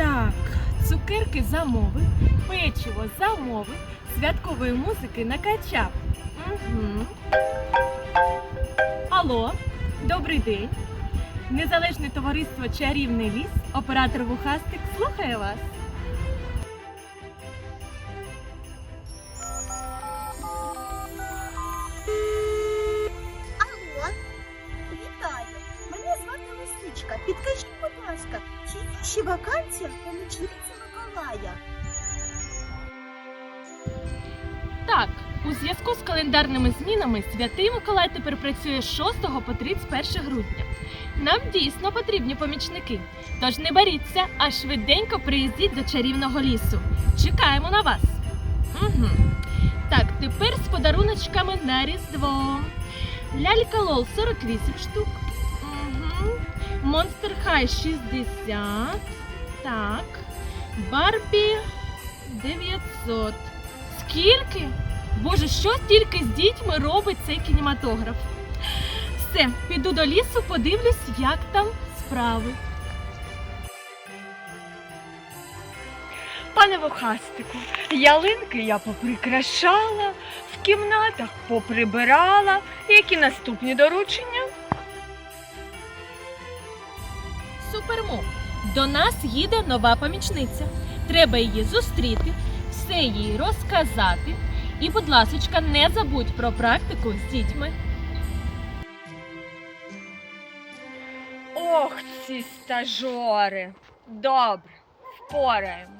Так, цукерки замовив, печиво замовив, святкової музики накачав. Угу. Алло, добрий день. Незалежне товариство Чарівний ліс, оператор Вухастик слухає вас. Ще вакансія в помічниці Миколая? Так, у зв'язку з календарними змінами Святий Миколай тепер працює з 6 по 31 грудня. Нам дійсно потрібні помічники. Тож не боріться, а швиденько приїздіть до чарівного лісу. Чекаємо на вас. Угу. Так, тепер з подаруночками на Різдво. Лялька Лол 48 штук. Монстер Хай 60. Так. Барбі 900. Скільки? Боже, що тільки з дітьми робить цей кінематограф? Все, піду до лісу, подивлюсь, як там справи. Пане Вохастику, ялинки я поприкрашала, в кімнатах поприбирала. Які наступні доручення? Супермо. До нас їде нова помічниця. Треба її зустріти, все їй розказати. І, будь ласочка, не забудь про практику з дітьми. Ох, ці стажори. Добре, впораємо.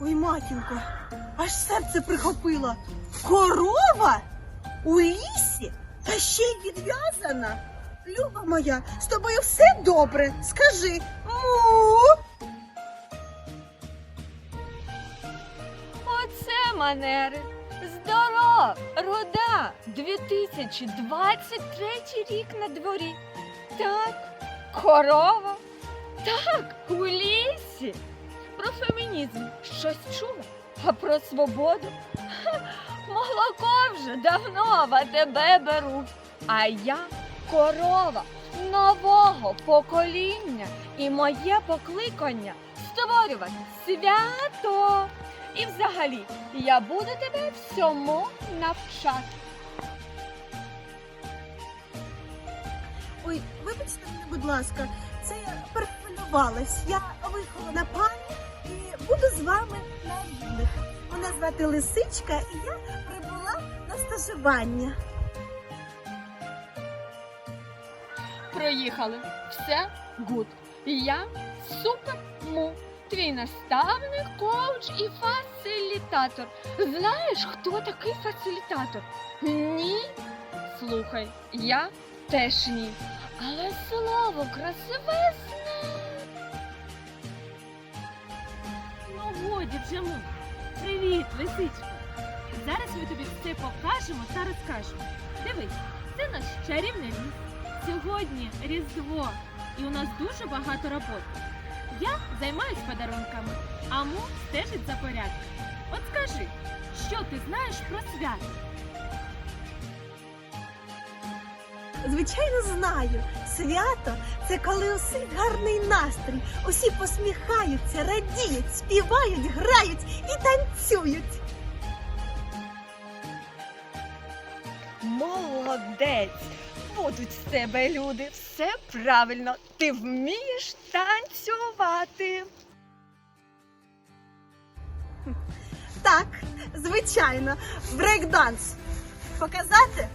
Ой, матінко, аж серце прихопило. Корова? У лісі? Та ще й відв'язана. Люба моя, з тобою все добре. Скажи му. Оце манери. Здоров, рода, 2023 рік на дворі. Так, корова. Так, у лісі. Про фемінізм щось чула, а про свободу. Ха, молоко вже давно в тебе беруть. А я корова нового покоління. І моє покликання створювати свято. І взагалі, я буду тебе всьому навчати. Ой, вибачте мене, будь ласка, це я перехвилювалась. Я вихована пані і буду з вами на рівних. Мене звати Лисичка, і я прибула на стажування. Проїхали. Все гуд. Я супер му. Твій наставник, коуч і фасилітатор. Знаєш, хто такий фасилітатор? Ні. Слухай, я теж ні. Але слово красивезне. Ну, годі, Джему. Привіт, лисичко. Зараз ми тобі все покажемо та розкажемо. Дивись, це наш чарівний ліс. Сьогодні Різдво, і у нас дуже багато роботи. Я займаюсь подарунками, а Му стежить за порядком. От скажи, що ти знаєш про свято? Звичайно, знаю. Свято це коли у всіх гарний настрій. Усі посміхаються, радіють, співають, грають і танцюють. Молодець! Будуть з тебе люди. Все правильно. Ти вмієш танцювати. Так, звичайно, брейкданс. Показати?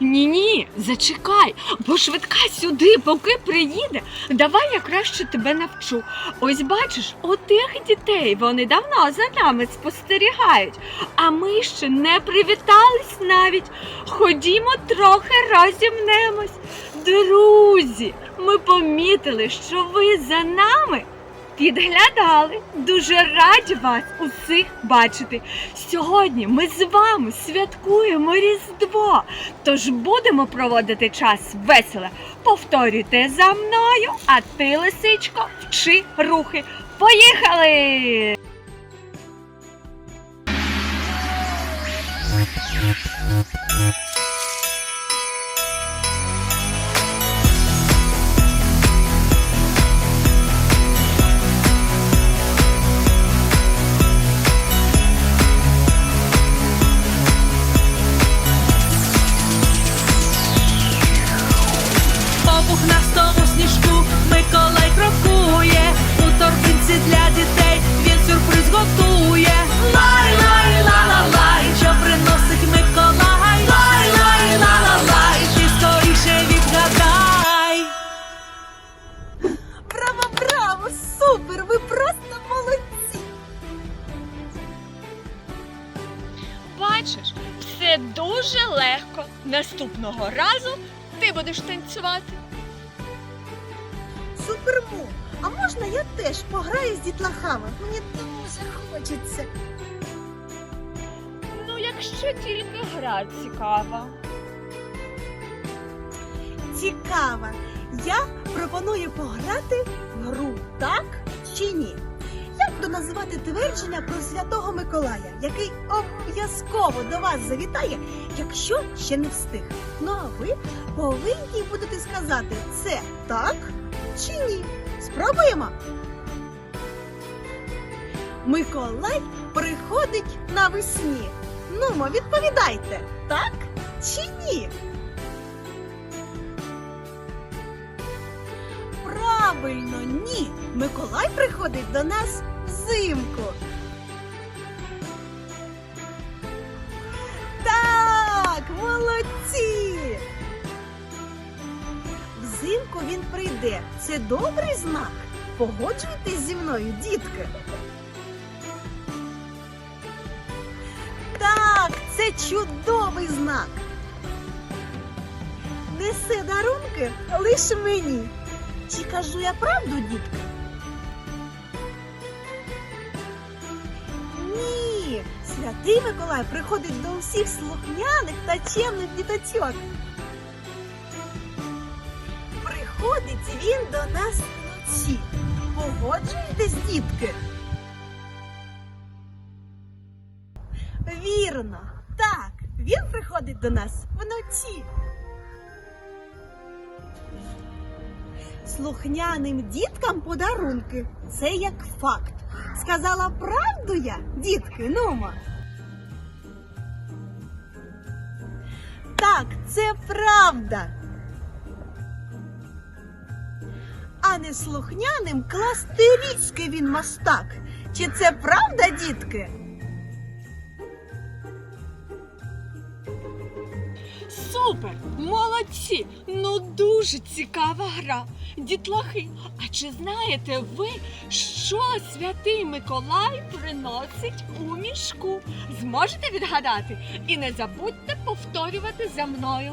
Ні, ні, зачекай, бо швидка сюди, поки приїде. Давай я краще тебе навчу. Ось бачиш, отих дітей вони давно за нами спостерігають, а ми ще не привітались навіть. Ходімо трохи розімнемось. Друзі, ми помітили, що ви за нами підглядали. Дуже раді вас усіх бачити. Сьогодні ми з вами святкуємо Різдво. Тож будемо проводити час весело. Повторюйте за мною, а ти, лисичко, вчи рухи. Поїхали! Легко. Наступного разу ти будеш танцювати. Суперму, а можна я теж пограю з дітлахами? Мені дуже хочеться. Ну, якщо тільки гра цікава. Цікаво. Я пропоную пограти в гру, так чи ні? Буду називати твердження про святого Миколая, який обов'язково до вас завітає, якщо ще не встиг. Ну а ви повинні будете сказати, це так чи ні. Спробуємо. Миколай приходить навесні. Нумо, відповідайте, так чи ні? Правильно, ні. Миколай приходить до нас взимку. Так, молодці. Взимку він прийде. Це добрий знак. Погоджуєтесь зі мною, дітки. Так, це чудовий знак. Несе дарунки лише мені. Чи кажу я правду, дітки? Святий Миколай приходить до усіх слухняних та чемних діточок. Приходить він до нас вночі. Погоджуєтесь, дітки? Вірно, так, він приходить до нас вночі. Слухняним діткам подарунки. Це як факт. Сказала правду я, дітки, нумо. Так, це правда. А не слухняним класти річки він мастак. Чи це правда, дітки? Супер! Молодці! Ну дуже цікава гра. Дітлахи, а чи знаєте ви, що святий Миколай приносить у мішку? Зможете відгадати? І не забудьте повторювати за мною.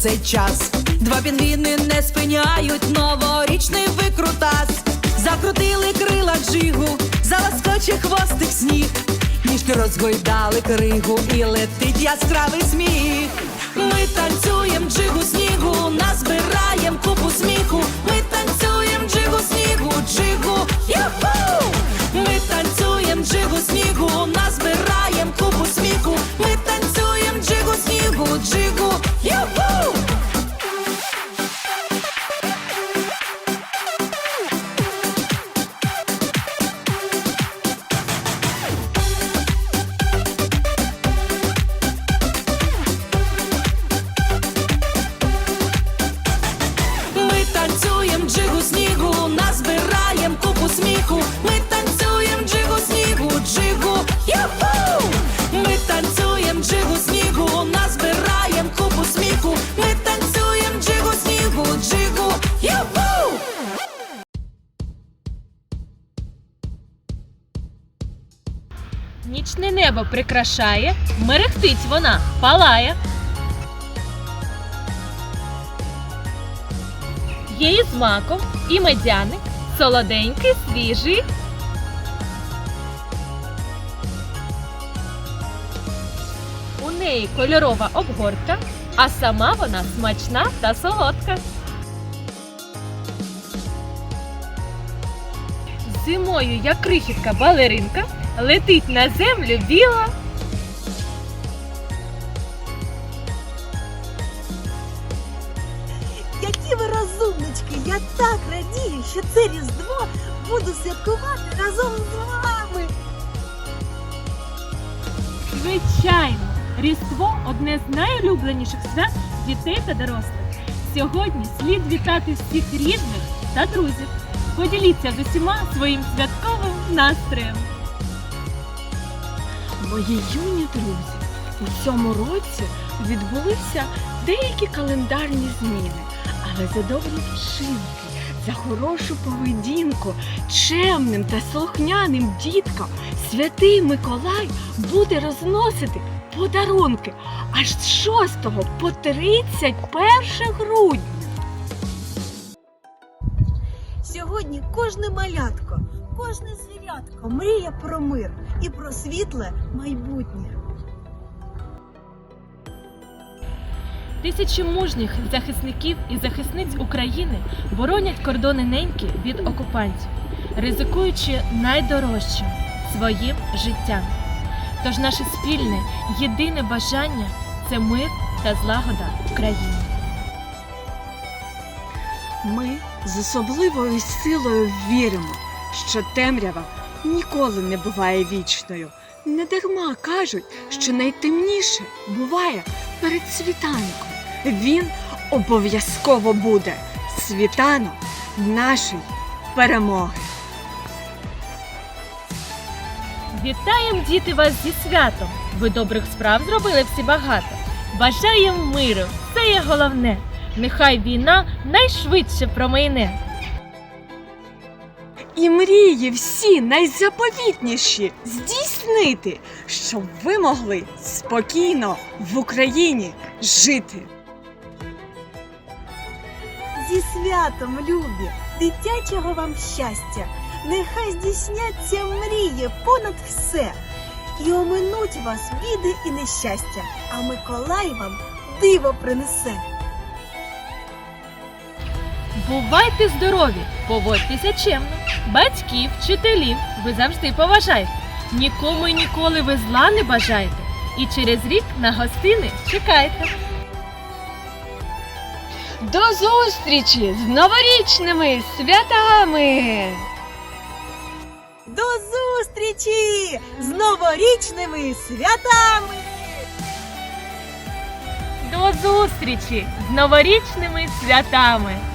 цей час. Два пінгвіни не спиняють новорічний викрутас. Закрутили крила джигу, заласкоче хвостик сніг. Ніжки розгойдали кригу і летить яскравий сміх. Ми танцюєм джигу снігу, назбираєм купу сміху. Ми танцюєм джигу снігу, джигу, юху! Ми танцюєм джигу снігу, назбираєм Нічне небо прикрашає, мерехтить вона, палає. Є і з маком, і медяник, солоденький, свіжий. У неї кольорова обгортка, а сама вона смачна та солодка. Зимою, як крихітка балеринка, летить на землю біла. Які ви розумнички! Я так радію, що це Різдво буду святкувати разом з вами. Звичайно, Різдво одне з найулюбленіших свят дітей та дорослих. Сьогодні слід вітати всіх рідних та друзів. Поділіться з усіма своїм святковим настроєм. Мої юні друзі, у цьому році відбулися деякі календарні зміни, але за добрі вчинки, за хорошу поведінку, чемним та слухняним діткам святий Миколай буде розносити подарунки аж з 6 по 31 грудня. Сьогодні кожне малятко, кожне звірятко мріє про мир і про світле майбутнє. Тисячі мужніх захисників і захисниць України боронять кордони неньки від окупантів, ризикуючи найдорожчим своїм життям. Тож наше спільне, єдине бажання це мир та злагода в країні. Ми з особливою силою віримо, що темрява ніколи не буває вічною. Не дарма кажуть, що найтемніше буває перед світанком. Він обов'язково буде світанок нашої перемоги. Вітаємо діти вас зі святом! Ви добрих справ зробили всі багато. Бажаємо миру, це є головне. Нехай війна найшвидше промайне. І мрії всі найзаповітніші здійснити, щоб ви могли спокійно в Україні жити. Зі святом, любі, дитячого вам щастя! Нехай здійсняться мрії понад все. І оминуть вас біди і нещастя, а Миколай вам диво принесе. Бувайте здорові, поводьтеся чемно. Батьків, вчителів ви завжди поважайте. Нікому і ніколи ви зла не бажайте. І через рік на гостини чекайте. До зустрічі з новорічними святами! До зустрічі з новорічними святами! До зустрічі з новорічними святами!